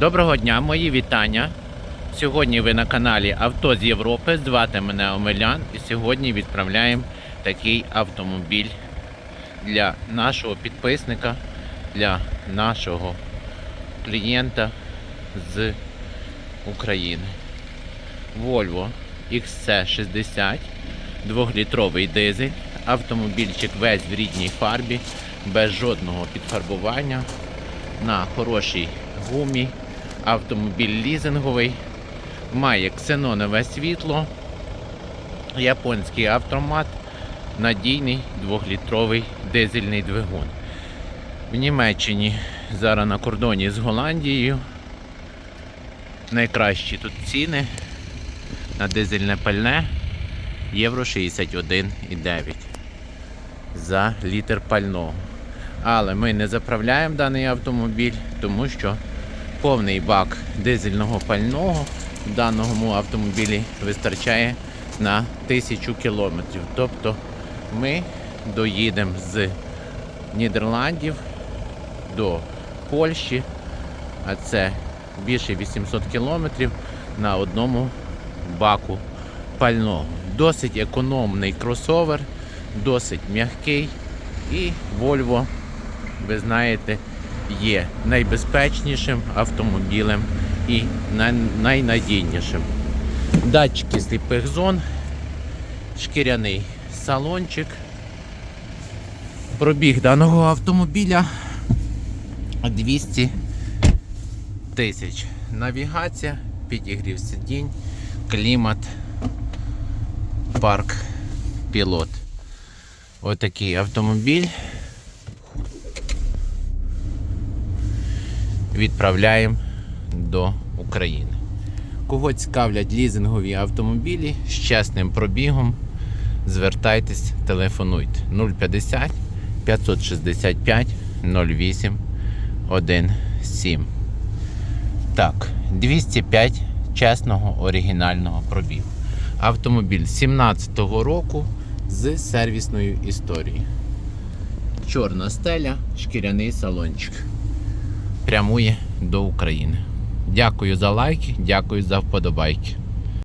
Доброго дня, мої вітання. Сьогодні ви на каналі Авто з Європи. Звати мене Омелян і сьогодні відправляємо такий автомобіль для нашого підписника, для нашого клієнта з України. Volvo XC60, 2-літровий дизель, автомобільчик весь в рідній фарбі, без жодного підфарбування, на хорошій гумі, автомобіль лізинговий, має ксенонове світло, японський автомат, надійний 2-літровий дизельний двигун. В Німеччині зараз на кордоні з Голландією. Найкращі тут ціни на дизельне пальне євро 61,9 за літр пального. Але ми не заправляємо даний автомобіль, тому що повний бак дизельного пального в даному автомобілі вистачає на 1000 кілометрів. Тобто ми доїдемо з Нідерландів до Польщі, а це більше 800 кілометрів на одному баку пального. Досить економний кросовер, досить м'який і Volvo, ви знаєте, є найбезпечнішим автомобілем і найнадійнішим. Датчики сліпих зон, шкіряний салончик. Пробіг даного автомобіля 200 тисяч. Навігація, підігрів сидінь, клімат, парк, пілот. Отакий автомобіль. Відправляємо до України. Кого цікавлять лізингові автомобілі з чесним пробігом, звертайтесь, телефонуйте 050 565 08 17. Так, 205 чесного оригінального пробігу. Автомобіль 17-го року з сервісною історією. Чорна стеля, шкіряний салончик. Прямує до України. Дякую за лайки, дякую за вподобайки.